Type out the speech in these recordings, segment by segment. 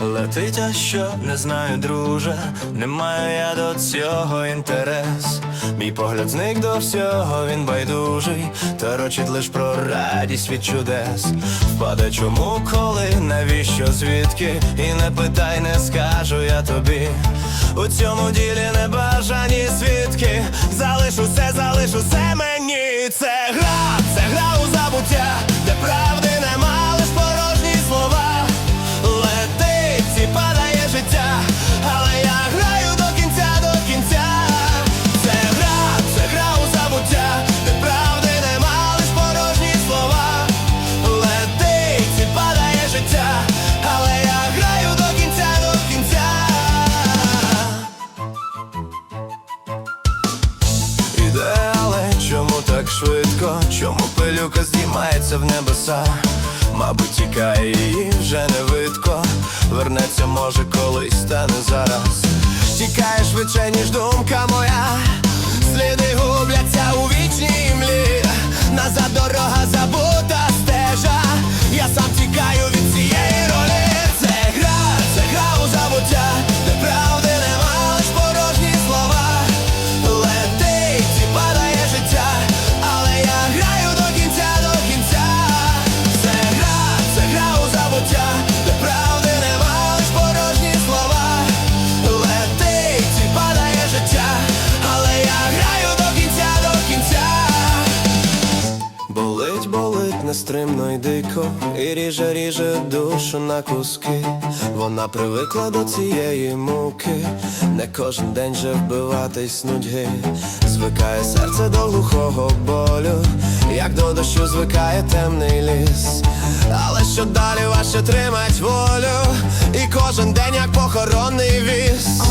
Летить, що не знаю, друже, не маю я до цього інтерес. Мій погляд зник до всього, він байдужий, торочить лиш про радість від чудес. Впаде чому, коли, навіщо, звідки? І не питай, не скажу я тобі. У цьому ділі не бажані свідки. Залиш усе, залиш усе мені. Це гра, це гра у забуття, де правди так? Чому пилюка здіймається в небеса? Мабуть, тікає її вже не видко. Вернеться, може, колись, та не зараз. Тікає швидше, ніж думка моя. Сліди губляться у вічній млі. Назад дорога забута дико, і ріже, ріже душу на куски. Вона привикла до цієї муки, не кожен день же вбиватись нудьги. Звикає серце до глухого болю, як до дощу звикає темний ліс. Але що далі важче тримать волю, і кожен день як похоронний віз.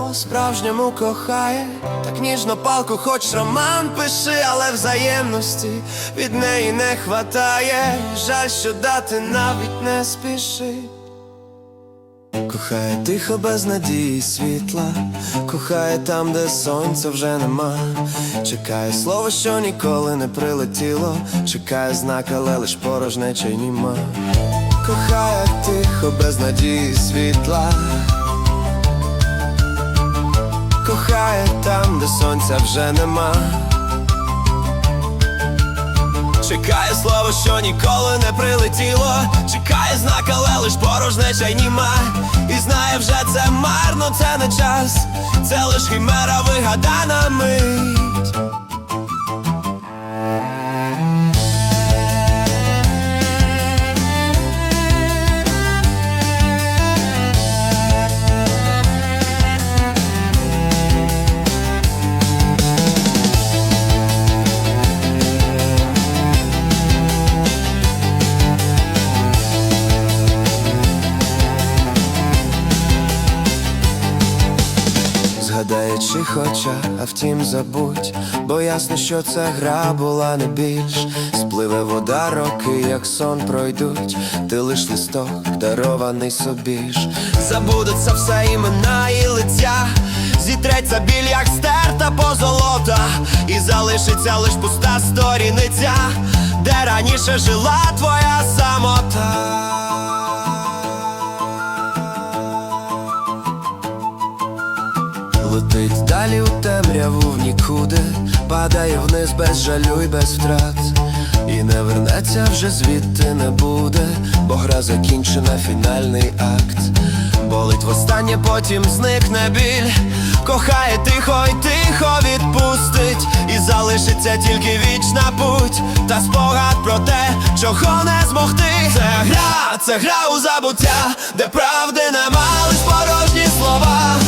Кохає, по-справжньому кохає, так ніжно палку, хоч роман пиши, але взаємності від неї не хватає. Жаль, що дати навіть не спіши. Кохає тихо без надії світла, кохає там, де сонця вже нема. Чекає слово, що ніколи не прилетіло. Чекає знак, але лиш порожнеча й німа. Кохає тихо без надії світла. Кохає там, де сонця вже нема. Чекає слово, що ніколи не прилетіло. Чекає знак, але лиш порожнеча й німа. І знає вже це марно, це не час. Це лиш химера вигадана мить. Згадає, чи хоча, а втім забудь, бо ясно, що ця гра була не більш. Спливе вода, роки, як сон пройдуть, ти лиш листок, дарований собі ж. Забудеться все імена і лиця, зітреться біль, як стерта позолота, і залишиться лиш пуста сторіниця, де раніше жила твоя самота. Летить далі у темряву в нікуди, падає вниз без жалю й без втрат. І не вернеться вже звідти не буде, бо гра закінчена, фінальний акт. Болить востаннє, потім зникне біль. Кохає тихо й тихо відпустить, і залишиться тільки вічна путь, та спогад про те, чого не змогти. Це гра, це гра у забуття, де правди нема, лиш порожні слова.